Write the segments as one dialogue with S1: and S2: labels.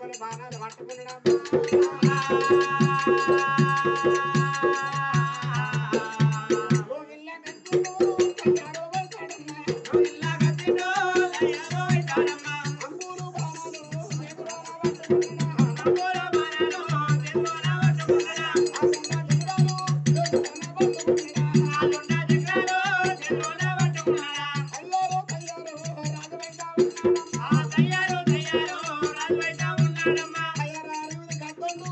S1: అంబుల బాణాలు పట్టుకున్నాడు గోవిల్ల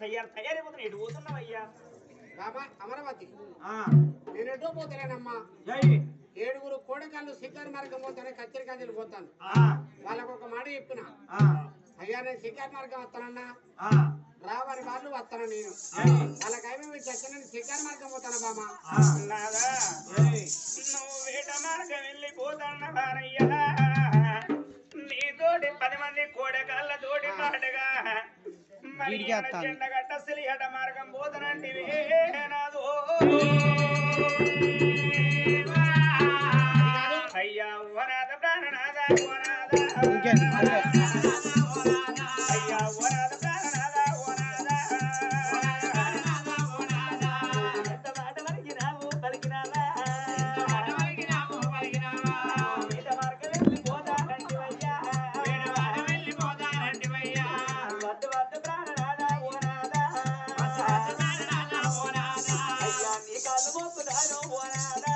S2: తయారు తయారైపోతున్నా ఎటు పోతున్నావయ్యా
S1: బాబా అమరవతి.
S3: ఆ,
S1: నేను ఎటో. ఏడుగురు కోడకాళ్ళు శిఖర్ మార్గం పోతానే కచ్చరి కంచెలు పోతాను.
S3: ఆ,
S1: వాళ్ళకు ఒక మాట చెప్పిన.
S3: ఆ,
S1: అయ్యా నేను శిఖర్ మార్గం వస్తానన్నా?
S3: ఆ,
S1: రావని వాళ్ళు వస్తాను నేను. వాళ్ళకి ఏమేమి చచ్చిన శిఖర్ మార్గం పోతాను బామా.
S2: నువ్వు వేట మార్గం వెళ్ళిపోతున్న వారయ్యా వీడికి వస్తాను మార్గం పోతనంటే అయ్యా వరాద ప్రాణనాద వరాద ఇంకే? but I don't want out.